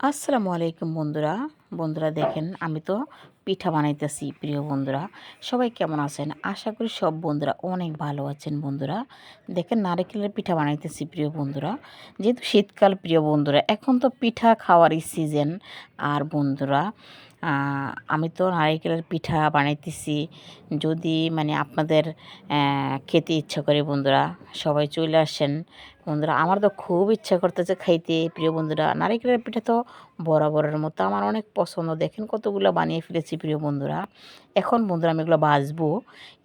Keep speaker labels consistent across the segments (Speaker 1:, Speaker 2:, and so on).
Speaker 1: আসসালামু আলাইকুম বন্ধুরা। বন্ধুরা দেখেন আমি তো পিঠা বানাইতেছি, প্রিয় বন্ধুরা। সবাই কেমন আছেন? আশা করি সব বন্ধুরা অনেক ভালো আছেন, বন্ধুরা। দেখেন, নারিকেলের পিঠা বানাইতেছি, প্রিয় বন্ধুরা। যেহেতু শীতকাল, প্রিয় বন্ধুরা, এখন তো পিঠা খাওয়ারই সিজন আর বন্ধুরা আমি তো নারিকেলের পিঠা বানাইতেছি। যদি মানে আপনাদের খেতে ইচ্ছা করে, বন্ধুরা, সবাই চলে আসেন। বন্ধুরা, আমার তো খুব ইচ্ছা করতেছে খাইতে, প্রিয় বন্ধুরা। নারিকেলের পিঠা তো বরাবরের মতো, আমার অনেক পছন্দ। দেখেন, কতগুলো বানিয়ে ফেলেছি প্রিয় বন্ধুরা, এখন বন্ধুরা আমি এগুলো বাজবো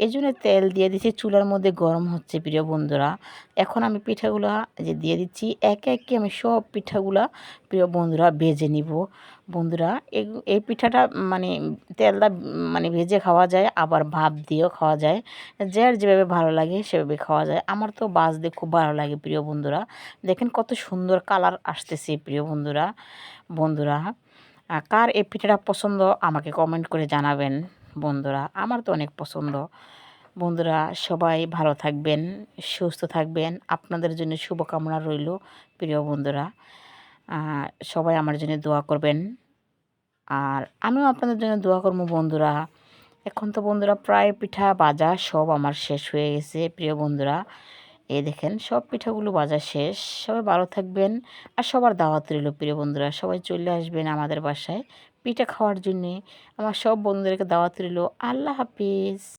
Speaker 1: এই জন্য তেল দিয়ে দিচ্ছি চুলার মধ্যে গরম হচ্ছে প্রিয় বন্ধুরা। এখন আমি পিঠাগুলো যে দিয়ে দিচ্ছি, একে একে আমি সব পিঠাগুলা প্রিয় বন্ধুরা ভেজে নিব। বন্ধুরা, এই পিঠাটা মানে তেলটা মানে ভেজে খাওয়া যায়, আবার ভাপ দিয়েও খাওয়া যায়। যার যেভাবে ভালো লাগে সেভাবে খাওয়া যায়। আমার তো বাজতে খুব ভালো লাগে প্রিয় বন্ধুরা। দেখেন কত সুন্দর কালার আসতেছে প্রিয় বন্ধুরা। বন্ধুরা কার এই পিঠাটা পছন্দ আমাকে কমেন্ট করে জানাবেন, বন্ধুরা। আমার তো অনেক পছন্দ। বন্ধুরা, সবাই ভালো থাকবেন, সুস্থ থাকবেন। আপনাদের জন্য শুভকামনা রইল, প্রিয় বন্ধুরা। সবাই আমার জন্য দোয়া করবেন। আর আমিও আপনাদের জন্য দোয়া করব, বন্ধুরা। এখন তো বন্ধুরা, প্রায় পিঠা বাজা, সব আমার শেষ হয়ে গেছে, প্রিয় বন্ধুরা। এই দেখেন, সব পিঠাগুলো বাজার শেষ। সবাই ভালো থাকবেন আর সবার দাওয়াত রইল, প্রিয় বন্ধুরা। সবাই চলে আসবেন আমাদের বাসায় পিঠা খাওয়ার জন্যে। আমার সব বন্ধুদেরকে দাওয়াত রইল। আল্লাহ হাফিজ।